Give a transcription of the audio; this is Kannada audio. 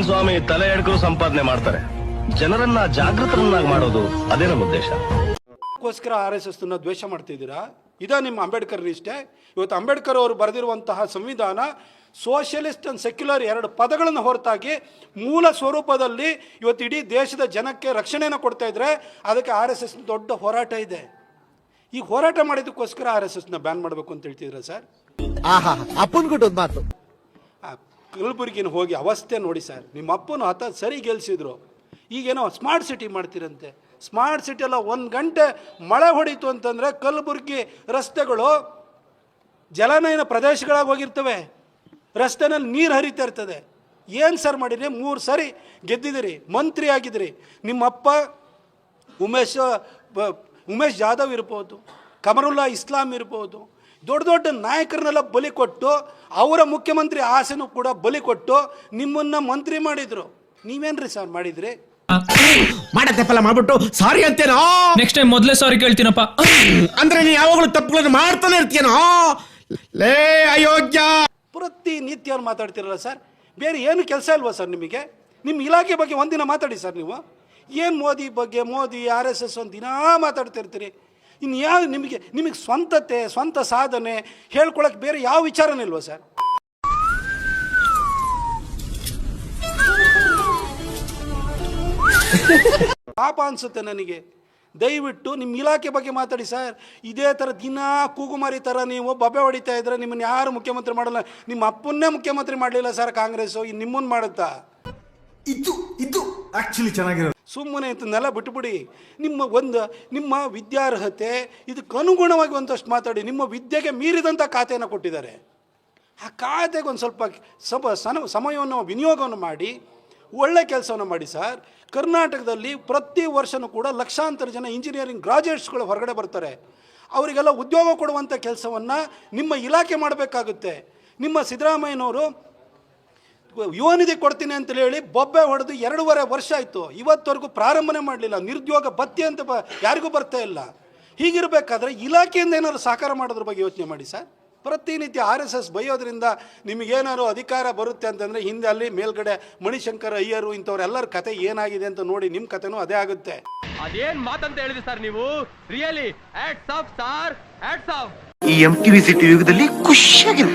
ನಾರಾಯಣ ಸ್ವಾಮಿ ತಲೆ ಎಡ್ಕರು ಸಂಪಾದನೆ ಮಾಡ್ತಾರೆ. ಜನರನ್ನ ಜಾಗೃತರನ್ನಾಗಿ ಮಾಡೋದು ಅದೇ ನಮ್ಮ ಉದ್ದೇಶ. ಅದಕ್ಕೋಸ್ಕರ ಆರ್ ಎಸ್ ಎಸ್ನ ದ್ವೇಷ ಮಾಡ್ತಿದ್ದೀರಾ? ಇದ ನಿಮ್ಮ ಅಂಬೇಡ್ಕರ್ ಇಷ್ಟೇ ಇವತ್ತು ಅಂಬೇಡ್ಕರ್ ಅವರು ಬರೆದಿರುವಂತಹ ಸಂವಿಧಾನ ಸೋಷಿಯಲಿಸ್ಟ್ ಅಂಡ್ ಸೆಕ್ಯುಲರ್ ಎರಡು ಪದಗಳನ್ನು ಹೊರತಾಗಿ ಮೂಲ ಸ್ವರೂಪದಲ್ಲಿ ಇವತ್ತು ಇಡೀ ದೇಶದ ಜನಕ್ಕೆ ರಕ್ಷಣೆಯನ್ನು ಕೊಡ್ತಾ ಇದ್ರೆ ಅದಕ್ಕೆ ಆರ್ ಎಸ್ ಎಸ್ ದೊಡ್ಡ ಹೋರಾಟ ಇದೆ. ಈ ಹೋರಾಟ ಮಾಡಿದ್ದಕ್ಕೋಸ್ಕರ ಆರ್ ಎಸ್ ಎಸ್ನ ಬ್ಯಾನ್ ಮಾಡಬೇಕು ಅಂತ ಹೇಳ್ತಿದ್ರ ಸರ್? ಆಹಾ ಅಪ್ಪನ್ ಒಂದು ಮಾತು. ಆ ಕಲಬುರಗಿನ ಹೋಗಿ ಅವಸ್ಥೆ ನೋಡಿ ಸರ್. ನಿಮ್ಮ ಅಪ್ಪನ ಹತ ಸರಿ ಗೆಲ್ಸಿದ್ರು. ಈಗೇನೋ ಸ್ಮಾರ್ಟ್ ಸಿಟಿ ಮಾಡ್ತೀರಂತೆ. ಸ್ಮಾರ್ಟ್ ಸಿಟಿ ಎಲ್ಲ ಒಂದು ಗಂಟೆ ಮಳೆ ಹೊಡೀತು ಅಂತಂದರೆ ಕಲಬುರಗಿ ರಸ್ತೆಗಳು ಜಲನಯನ ಪ್ರದೇಶಗಳಾಗಿ ಹೋಗಿರ್ತವೆ. ರಸ್ತೆನಲ್ಲಿ ನೀರು ಹರಿತಾ ಇರ್ತದೆ. ಏನು ಸರ್ ಮಾಡಿರಿ ಮೂರು ಸರಿ ಗೆದ್ದಿದ್ದೀರಿ. ಮಂತ್ರಿ ಆಗಿದ್ದೀರಿ. ನಿಮ್ಮಪ್ಪ ಉಮೇಶ್ ಉಮೇಶ್ ಜಾಧವ್ ಇರ್ಬೋದು, ಕಮರುಲ್ಲಾ ಇಸ್ಲಾಂ ಇರ್ಬೋದು ದೊಡ್ಡ ದೊಡ್ಡ ನಾಯಕರನ್ನೆಲ್ಲ ಬಲಿ ಕೊಟ್ಟು ಅವರ ಮುಖ್ಯಮಂತ್ರಿ ಆಸೆನೂ ಕೂಡ ಬಲಿ ಕೊಟ್ಟು ನಿಮ್ಮನ್ನ ಮಂತ್ರಿ ಮಾಡಿದ್ರು. ನೀವೇನ್ರಿ ಸರ್ ಮಾಡಿದ್ರಿ? ಮಾಡತ್ತೆಪ್ಪಲ್ಲ ತಪ್ಪೆಲ್ಲ ಮಾಡ್ಬಿಟ್ಟು ಸಾರಿ ಅಂತೇನೋ ನೆಕ್ಸ್ಟ್ ಟೈಮ್ ಮೊದಲೇ ಸಾರಿ ಕೇಳ್ತೀನಪ್ಪ. ಅಂದ್ರೆ ನೀ ಯಾವಾಗಲೂ ತಪ್ಪುಗಳನ್ನು ಮಾಡ್ತಾನೆ ಇರ್ತೀಯನೋ? ಲೇ ಅಯೋಗ್ಯ! ಪ್ರತಿನಿತ್ಯ ಅವ್ರು ಮಾತಾಡ್ತಿರಲ್ಲ ಸರ್. ಬೇರೆ ಏನು ಕೆಲಸ ಇಲ್ವಾ ಸರ್ ನಿಮಗೆ? ನಿಮ್ಮ ಇಲಾಖೆ ಬಗ್ಗೆ ಒಂದಿನ ಮಾತಾಡಿ ಸರ್ ನೀವು. ಏನು ಮೋದಿ ಬಗ್ಗೆ ಮೋದಿ ಆರ್ ಎಸ್ ಎಸ್ ಒಂದು ದಿನ ಮಾತಾಡ್ತಿರ್ತೀರಿ. ಇನ್ನು ಯಾವ ನಿಮಗೆ ನಿಮಗೆ ಸ್ವಂತತೆ, ಸ್ವಂತ ಸಾಧನೆ ಹೇಳ್ಕೊಳಕ್ಕೆ ಬೇರೆ ಯಾವ ವಿಚಾರನೇ ಇಲ್ವಾ ಸರ್? ಪಾಪ ಅನ್ಸುತ್ತೆ ನನಗೆ. ದಯವಿಟ್ಟು ನಿಮ್ಮ ಇಲಾಖೆ ಬಗ್ಗೆ ಮಾತಾಡಿ ಸರ್. ಇದೇ ಥರ ದಿನ ಕೂಗುಮಾರಿ ಥರ ನೀವು ಬಬ್ಬೆ ಹೊಡಿತಾ ಇದ್ರೆ ನಿಮ್ಮನ್ನು ಯಾರು ಮುಖ್ಯಮಂತ್ರಿ ಮಾಡಲ್ಲ. ನಿಮ್ಮ ಅಪ್ಪನ್ನೇ ಮುಖ್ಯಮಂತ್ರಿ ಮಾಡಲಿಲ್ಲ ಸರ್ ಕಾಂಗ್ರೆಸ್ ಇನ್ನು ನಿಮ್ಮನ್ನು ಮಾಡುತ್ತಾ? ಇದು ಇದು ಆ್ಯಕ್ಚುಲಿ ಚೆನ್ನಾಗಿರೋದು. ಸುಮ್ಮನೆ ಇಂಥನ್ನೆಲ್ಲ ಬಿಟ್ಬಿಡಿ. ನಿಮ್ಮ ಒಂದು, ನಿಮ್ಮ ವಿದ್ಯಾರ್ಹತೆ ಇದಕ್ಕೆ ಅನುಗುಣವಾಗಿ ಒಂದಷ್ಟು ಮಾತಾಡಿ. ನಿಮ್ಮ ವಿದ್ಯೆಗೆ ಮೀರಿದಂಥ ಖಾತೆಯನ್ನು ಕೊಟ್ಟಿದ್ದಾರೆ. ಆ ಖಾತೆಗೆ ಒಂದು ಸ್ವಲ್ಪ ಸಮ, ಸನ, ಸಮಯವನ್ನು, ವಿನಿಯೋಗವನ್ನು ಮಾಡಿ, ಒಳ್ಳೆ ಕೆಲಸವನ್ನು ಮಾಡಿ ಸರ್. ಕರ್ನಾಟಕದಲ್ಲಿ ಪ್ರತಿ ವರ್ಷವೂ ಕೂಡ ಲಕ್ಷಾಂತರ ಜನ ಇಂಜಿನಿಯರಿಂಗ್ ಗ್ರಾಜುಯೇಟ್ಸ್ಗಳು ಹೊರಗಡೆ ಬರ್ತಾರೆ. ಅವರಿಗೆಲ್ಲ ಉದ್ಯೋಗ ಕೊಡುವಂಥ ಕೆಲಸವನ್ನು ನಿಮ್ಮ ಇಲಾಖೆ ಮಾಡಬೇಕಾಗುತ್ತೆ. ನಿಮ್ಮ ಸಿದ್ದರಾಮಯ್ಯನವರು ಯುವ ನಿಧಿ ಕೊಡ್ತೀನಿ ಅಂತ ಹೇಳಿ ಬೊಬ್ಬೆ ಹೊಡೆದು ಎರಡೂವರೆ ವರ್ಷ ಆಯಿತು. ಇವತ್ತವರೆಗೂ ಪ್ರಾರಂಭನೆ ಮಾಡಲಿಲ್ಲ. ನಿರುದ್ಯೋಗ ಭತ್ಯೆ ಅಂತ ಬ ಯಾರಿಗೂ ಬರ್ತಾ ಇಲ್ಲ. ಹೀಗಿರಬೇಕಾದ್ರೆ ಇಲಾಖೆಯಿಂದ ಏನಾದ್ರು ಸಹಕಾರ ಮಾಡೋದ್ರ ಬಗ್ಗೆ ಯೋಚನೆ ಮಾಡಿ ಸರ್. ಪ್ರತಿನಿತ್ಯ ಆರ್ ಎಸ್ ಎಸ್ ಬೈಯೋದ್ರಿಂದ ನಿಮಗೇನಾದ್ರು ಅಧಿಕಾರ ಬರುತ್ತೆ ಅಂತಂದರೆ ಹಿಂದೆ ಅಲ್ಲಿ ಮೇಲ್ಗಡೆ ಮಣಿಶಂಕರ್ ಅಯ್ಯರು ಇಂಥವ್ರೆಲ್ಲರ ಕತೆ ಏನಾಗಿದೆ ಅಂತ ನೋಡಿ ನಿಮ್ಮ ಕತೆನೂ ಅದೇ ಆಗುತ್ತೆ. ಅದೇನ್ ಮಾತಂತ ಹೇಳಿದ್ರಿ ಸರ್ ನೀವು? ರಿಯಲಿ ಆಫ್ ಸಾರ್ ಆಫ್ ಈ ಎಂ ಟಿವಿ ಸಿಟಿ ಯುಗದಲ್ಲಿ ಖುಷಿಯಾಗಿರು